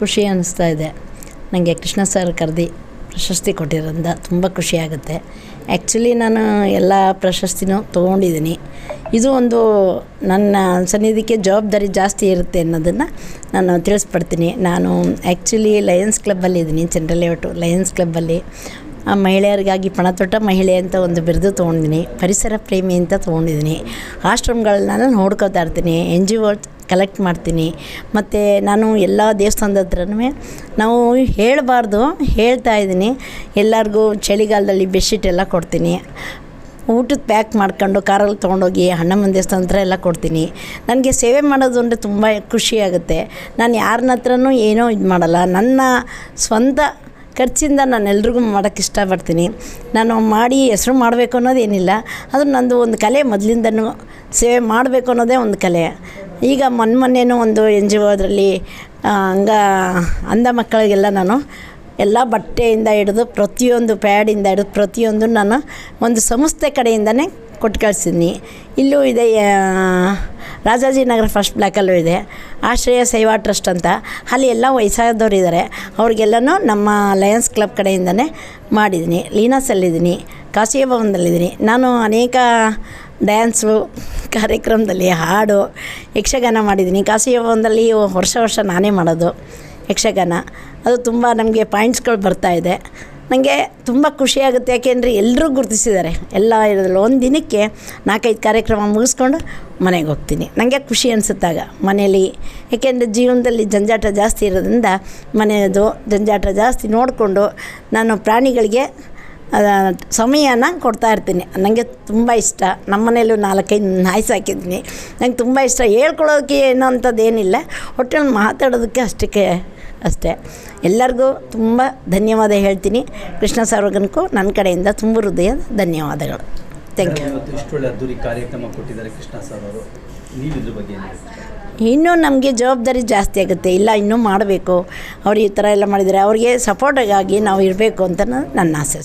ಖುಷಿ ಅನ್ನಿಸ್ತಾ ಇದೆ. ನನಗೆ ಕೃಷ್ಣ ಸರ್ ಕರ್ದು ಪ್ರಶಸ್ತಿ ಕೊಟ್ಟಿರೋದ್ರಿಂದ ತುಂಬ ಖುಷಿಯಾಗುತ್ತೆ ಆ್ಯಕ್ಚುಲಿ ನಾನು ಎಲ್ಲ ಪ್ರಶಸ್ತಿನೂ ತೊಗೊಂಡಿದ್ದೀನಿ. ಇದು ಒಂದು ನನ್ನ ಸನ್ನಿಧಿಗೆ ಜವಾಬ್ದಾರಿ ಜಾಸ್ತಿ ಇರುತ್ತೆ ಅನ್ನೋದನ್ನು ನಾನು ತಿಳಿಸ್ಪಡ್ತೀನಿ ನಾನು ಆ್ಯಕ್ಚುಲಿ ಲಯನ್ಸ್ ಕ್ಲಬ್ಬಲ್ಲಿದ್ದೀನಿ ಚಂದ್ರ ಲೇಔಟು ಲಯನ್ಸ್ ಕ್ಲಬ್ಬಲ್ಲಿ ಮಹಿಳೆಯರಿಗಾಗಿ ಪಣತೊಟ್ಟ ಮಹಿಳೆ ಅಂತ ಒಂದು ಬಿರುದು ತೊಗೊಂಡಿದ್ದೀನಿ. ಪರಿಸರ ಪ್ರೇಮಿ ಅಂತ ತೊಗೊಂಡಿದ್ದೀನಿ. ಆಶ್ರಮಗಳನ್ನ ನೋಡ್ಕೋತಾ ಇರ್ತೀನಿ. ಎನ್ ಜಿ ಒ ಕಲೆಕ್ಟ್ ಮಾಡ್ತೀನಿ. ಮತ್ತು ನಾನು ಎಲ್ಲ ದೇವಸ್ಥಾನದ ಹತ್ರನೂ ನಾವು ಹೇಳಬಾರ್ದು, ಹೇಳ್ತಾ ಇದ್ದೀನಿ. ಎಲ್ಲರಿಗೂ ಚಳಿಗಾಲದಲ್ಲಿ ಬೆಡ್ಶೀಟ್ ಎಲ್ಲ ಕೊಡ್ತೀನಿ. ಊಟದ ಪ್ಯಾಕ್ ಮಾಡ್ಕೊಂಡು ಕಾರಲ್ಲಿ ತೊಗೊಂಡೋಗಿ ಹಣ್ಣಮ್ಮನ ದೇವಸ್ಥಾನ ಹತ್ರ ಎಲ್ಲ ಕೊಡ್ತೀನಿ. ನನಗೆ ಸೇವೆ ಮಾಡೋದು ಅಂದರೆ ತುಂಬ ಖುಷಿಯಾಗುತ್ತೆ ನಾನು ಯಾರನ್ನ ಹತ್ರನೂ ಏನೋ ಇದು ಮಾಡಲ್ಲ. ನನ್ನ ಸ್ವಂತ ಖರ್ಚಿಂದ ನಾನು ಎಲ್ರಿಗೂ ಮಾಡೋಕ್ಕೆ ಇಷ್ಟಪಡ್ತೀನಿ. ನಾನು ಮಾಡಿ ಹೆಸ್ರು ಮಾಡಬೇಕು ಅನ್ನೋದೇನಿಲ್ಲ ಅದು ನಂದು ಒಂದು ಕಲೆ, ಮೊದಲಿಂದನೂ ಸೇವೆ ಮಾಡಬೇಕು ಅನ್ನೋದೇ ಒಂದು ಕಲೆ. ಈಗ ಮೊನ್ನೆ ಮೊನ್ನೆನೂ ಒಂದು ಎನ್ ಜಿ ಒ ಅದರಲ್ಲಿ ಹಂಗ ಅಂಧ ಮಕ್ಕಳಿಗೆಲ್ಲ ನಾನು ಎಲ್ಲ ಬಟ್ಟೆಯಿಂದ ಹಿಡಿದು ಪ್ರತಿಯೊಂದು ಪ್ಯಾಡಿಂದ ಹಿಡಿದು ಪ್ರತಿಯೊಂದು ನಾನು ಒಂದು ಸಂಸ್ಥೆ ಕಡೆಯಿಂದನೇ ಕೊಟ್ಟು ಕಳಿಸಿದ್ದೀನಿ ಇಲ್ಲೂ ಇದೆ ರಾಜಾಜಿನಗರ ಫಸ್ಟ್ ಬ್ಲಾಕಲ್ಲೂ ಇದೆ. ಆಶ್ರಯ ಸೇವಾ ಟ್ರಸ್ಟ್ ಅಂತ. ಅಲ್ಲಿ ಎಲ್ಲ ವಯಸ್ಸಾದವ್ರು ಇದ್ದಾರೆ ಅವ್ರಿಗೆಲ್ಲನೂ ನಮ್ಮ ಲಯನ್ಸ್ ಕ್ಲಬ್ ಕಡೆಯಿಂದನೇ ಮಾಡಿದ್ದೀನಿ ಲೀನಾಸಲ್ಲಿದ್ದೀನಿ ಕಾಶಿಯ ಭವನದಲ್ಲಿದ್ದೀನಿ ನಾನು ಅನೇಕ ಡ್ಯಾನ್ಸು ಕಾರ್ಯಕ್ರಮದಲ್ಲಿ ಹಾಡು, ಯಕ್ಷಗಾನ ಮಾಡಿದ್ದೀನಿ ಖಾಸಗಿ ಭವನದಲ್ಲಿ ವರ್ಷ ವರ್ಷ ನಾನೇ ಮಾಡೋದು ಯಕ್ಷಗಾನ. ಅದು ತುಂಬ ನಮಗೆ ಪಾಯಿಂಟ್ಸ್ಗಳು ಬರ್ತಾಯಿದೆ ನನಗೆ ತುಂಬ ಖುಷಿಯಾಗುತ್ತೆ ಯಾಕೆಂದರೆ ಎಲ್ಲರೂ ಗುರುತಿಸಿದ್ದಾರೆ. ಎಲ್ಲ ಇರೋದ್ರಲ್ಲಿ ಒಂದು ದಿನಕ್ಕೆ ನಾಲ್ಕೈದು ಕಾರ್ಯಕ್ರಮ ಮುಗಿಸ್ಕೊಂಡು ಮನೆಗೆ ಹೋಗ್ತೀನಿ. ನನಗೆ ಖುಷಿ ಅನಿಸುತ್ತಾಗ ಮನೇಲಿ ಏಕೆಂದರೆ ಜೀವನದಲ್ಲಿ ಜಂಜಾಟ ಜಾಸ್ತಿ ಇರೋದ್ರಿಂದ ಮನೆಯದು ಜಂಜಾಟ ಜಾಸ್ತಿ ನೋಡಿಕೊಂಡು ನಾನು ಪ್ರಾಣಿಗಳಿಗೆ ಸಮಯನ ಕೊಡ್ತಾ ಇರ್ತೀನಿ. ನನಗೆ ತುಂಬ ಇಷ್ಟ. ನಮ್ಮ ಮನೇಲೂ ನಾಲ್ಕೈದು ನಾಯಿ ಸಾಕಿದ್ದೀನಿ ನಂಗೆ ತುಂಬ ಇಷ್ಟ. ಹೇಳ್ಕೊಳ್ಳೋಕೆ ಏನೋ ಅಂಥದ್ದು ಏನಿಲ್ಲ ಒಟ್ಟಲ್ಲಿ ಮಾತಾಡೋದಕ್ಕೆ ಅಷ್ಟಕ್ಕೆ ಅಷ್ಟೇ. ಎಲ್ಲರಿಗೂ ತುಂಬ ಧನ್ಯವಾದ ಹೇಳ್ತೀನಿ. ಕೃಷ್ಣ ಸಾರ್ವಜನಿಕೂ ನನ್ನ ಕಡೆಯಿಂದ ತುಂಬ ಹೃದಯದ ಧನ್ಯವಾದಗಳು. ಥ್ಯಾಂಕ್ ಯು ಇಷ್ಟೊಳ್ಳೆ ಅದ್ದೂರಿ ಕಾರ್ಯಕ್ರಮ ಕೊಟ್ಟಿದ್ದಾರೆ ಕೃಷ್ಣ ಸರ್ ಅವರು. ಬಗ್ಗೆ ಇನ್ನೂ ನಮಗೆ ಜವಾಬ್ದಾರಿ ಜಾಸ್ತಿ ಆಗುತ್ತೆ. ಇಲ್ಲ ಇನ್ನೂ ಮಾಡಬೇಕು. ಅವ್ರು ಈ ಥರ ಎಲ್ಲ ಮಾಡಿದರೆ ಅವ್ರಿಗೆ ಸಪೋರ್ಟಾಗಿ ನಾವು ಇರಬೇಕು ಅಂತ ನನ್ನ ಆಸೆ.